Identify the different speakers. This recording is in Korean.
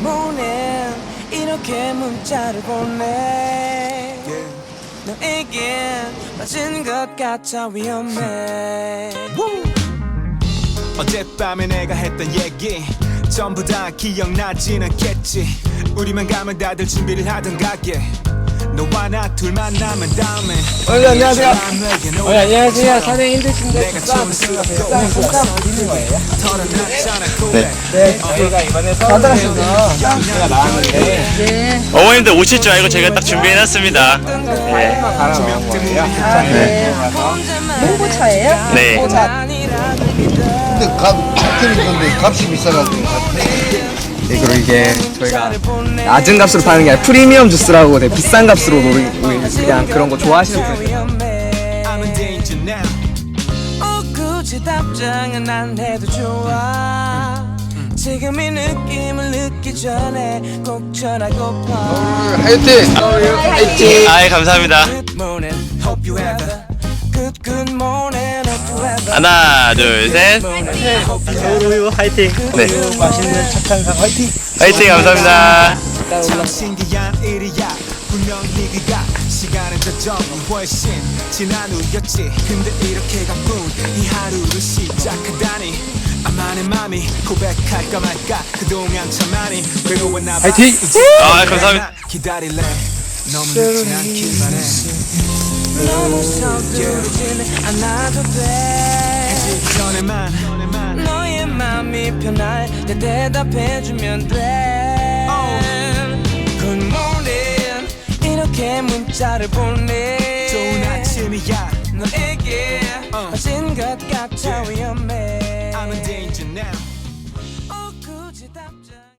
Speaker 1: morning 이렇게 문자를 보내. 너에게 맞은 것 같아 위험해.
Speaker 2: 어젯밤에 내가 했던 얘기 전부 다 기억나진 않겠지. 우리만 가면 다들 준비를 하던 가게 너와 나 둘만 남은 다음에
Speaker 3: 어, 네, 안녕하세요.
Speaker 2: 어,
Speaker 3: 네, 안녕하세요. 사장님 힘드신데
Speaker 2: 춤을 추고 털어놨잖아 고백
Speaker 3: 네, 저희가 이번에 서울에서 제가 나왔는데
Speaker 4: 어머님들 오실 줄 알고 제가 딱 준비해놨습니다. 네.
Speaker 3: 가라온 거예요. 네.
Speaker 5: 홍보차예요?
Speaker 4: 네.
Speaker 6: 근데 값 작게는 건데 값이 비싸가지고
Speaker 3: 네, 그리고 이게 저희가 낮은 값으로 파는 게 아니라 프리미엄 주스라고 되게 비싼 값으로 노리고 그냥 그런 거 좋아하시는 분들.
Speaker 2: I'm in danger now
Speaker 1: 어, 굳이 답장은 안 해도 좋아. 지금 이 느낌을 늦기 전에 꼭 전하고파
Speaker 6: 하여튼
Speaker 3: 화이팅!
Speaker 4: 아이 감사합니다.
Speaker 1: Good morning, hope you have a good good morning,
Speaker 4: 하나 둘 셋.
Speaker 1: morning,
Speaker 4: 화이팅. 네.
Speaker 3: 맛있는 착한 상 화이팅!
Speaker 4: 화이팅 감사합니다.
Speaker 2: 참 신기한 일이야 분명 네가 시간은 저점이 훨씬 지난 후였지 근데 이렇게 가뿐 이 하루를 시작하다니 아마 내 맘이 고백할까 말까 그동안 참 많이 괴로웠나 봐
Speaker 3: 화이팅!
Speaker 4: 아 감사합니다.
Speaker 2: 기다릴래 너무 늦지 않기만 해
Speaker 1: 너무 서두르지는 않아도 돼 편할 때 대답해주면 돼. Good morning. 이렇게 문자를 보내.
Speaker 2: 좋은 아침이야.
Speaker 1: 너에게
Speaker 2: 어.
Speaker 1: 맞은 것 같아 위험해.
Speaker 2: I'm in danger now